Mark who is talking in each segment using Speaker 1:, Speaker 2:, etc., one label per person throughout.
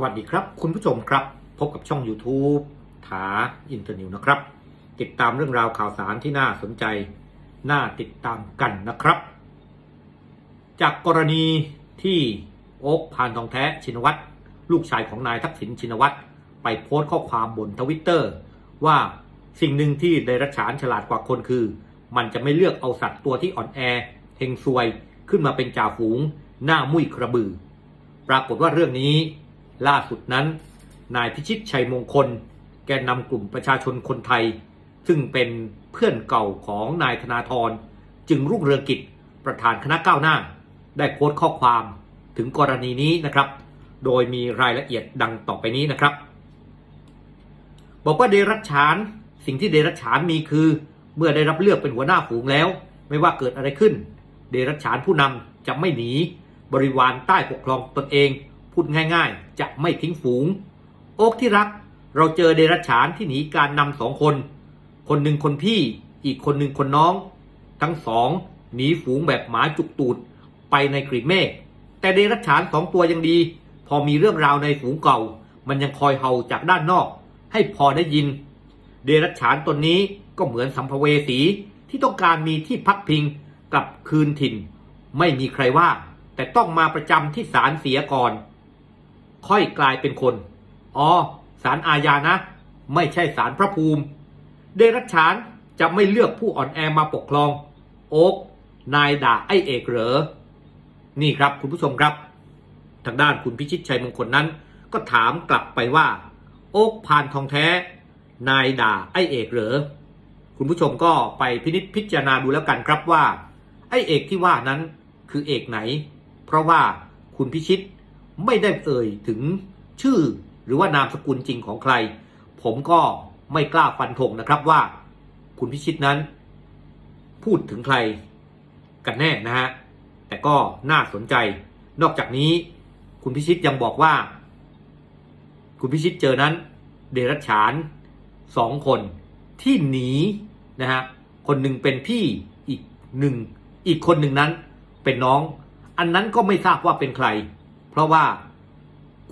Speaker 1: สวัสดีครับ คุณผู้ชมครับ พบกับช่อง YouTube ถาอินเตอร์นิวนะครับ ติดตามเรื่องราวข่าวสารที่น่าสนใจ น่าติดตามกันนะครับ จากกรณีที่โอ๊คพานทองแท้ชินวัตรลูกชายของนายทักษิณชินวัตรไปโพสต์ข้อความบนทวิตเตอร์ว่าสิ่งหนึ่งที่เดรัจฉานฉลาดกว่าคนคือ มันจะไม่เลือกเอาสัตว์ตัวที่อ่อนแอเฮงซวยขึ้นมาเป็นจ่าฝูง หน้ามุ้ยกระบือ ปรากฏว่าเรื่องนี้ ล่าสุดนั้น นายพิชิตชัยมงคล แกนนำกลุ่มประชาชนคนไทย ซึ่งเป็นเพื่อนเก่าของนายธนาธรจึงรุ่งเรืองกิจประธานคณะก้าวหน้า ได้โพสต์ข้อความถึงกรณีนี้นะครับ โดยมีรายละเอียดดังต่อไปนี้นะครับ บอกว่าเดรัจฉานสิ่งที่เดรัจฉานมีคือ เมื่อได้รับเลือกเป็นหัวหน้าฝูงแล้ว ไม่ว่าเกิดอะไรขึ้น เดรัจฉานผู้นำจะไม่หนี บริวารใต้ปกครองตนเอง พูดง่ายๆ จะไม่ทิ้งฝูง โอ๊กที่รัก เราเจอเดรัจฉานที่หนีการนำสองคน คนหนึ่งคนพี่ อีกคนหนึ่งคนน้อง ทั้งสองหนีฝูงแบบหมาจุกตูดไปในกรีบเมฆแต่เดรัจฉานสองตัวยังดี พอมีเรื่องราวในฝูงเก่า มันยังคอยเห่าจากด้านนอก ให้พอได้ยิน เดรัจฉานตนนี้ก็เหมือนสัมภเวสีที่ต้องการมีที่พักพิงกลับคืนถิ่น ไม่มีใครว่า แต่ต้องมาประจำที่ศาลเสียก่อน ค่อยกลายเป็นคน อ๋อศาลอาญานะ ไม่ใช่ศาลพระภูมิ เดรัจฉานจะไม่เลือกผู้อ่อนแอมาปกครอง โอ๊กนายด่าไอเอกเหรอ นี่ครับคุณผู้ชมครับ ทางด้านคุณพิชิตชัยมงคลนั้น ก็ถามกลับไปว่า โอ๊กพานทองแท้ นายด่าไอเอกเหรอ คุณผู้ชมก็ไปพินิจพิจารณาดูแล้วกันครับว่า ไอเอกที่ว่านั้นคือเอกไหน เพราะว่าคุณพิชิต ไม่ได้เอ่ยถึงชื่อหรือว่านามสกุลจริงของใคร ผมก็ไม่กล้าฟันธงนะครับว่า คุณพิชิตนั้น พูดถึงใครกันแน่นะฮะแต่ก็น่าสนใจ นอกจากนี้คุณพิชิตยังบอกว่า คุณพิชิตเจอนั้น เดรัจฉานสองคนที่หนีนะฮะคนหนึ่งเป็นพี่อีกหนึ่งอีกคนหนึ่งนั้นเป็นน้อง อันนั้นก็ไม่ทราบว่าเป็นใคร ราะว่า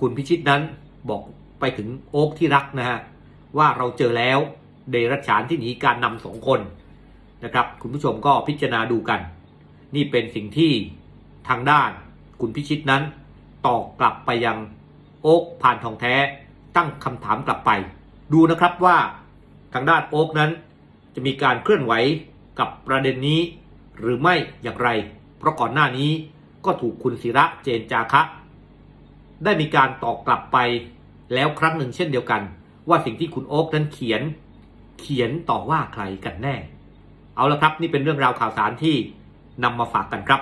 Speaker 1: คุณพิชิตนั้นบอกไปถึงโอ๊กที่รักนะฮะว่าเราเจอแล้วเดรัจฉานที่หนีการนำสองคนนะครับ คุณผู้ชมก็พิจารณาดูกัน นี่เป็นสิ่งที่ทางด้านคุณพิชิตนั้นตอบกลับไปยังโอ๊กผ่านทองแท้ตั้งคำถามกลับไป ดูนะครับว่าทางด้านโอ๊กนั้น จะมีการเคลื่อนไหวกับประเด็นนี้ หรือไม่อย่างไร เพราะก่อนหน้านี้ก็ถูกคุณศิระเจนจาคะ ได้มีการตอบกลับไปแล้วครั้งหนึ่งเช่นเดียวกัน ว่าสิ่งที่คุณโอ๊กนั้นเขียนเขียนต่อว่าใครกันแน่ เอาละครับนี่เป็นเรื่องราวข่าวสารที่นำมาฝากกันครับ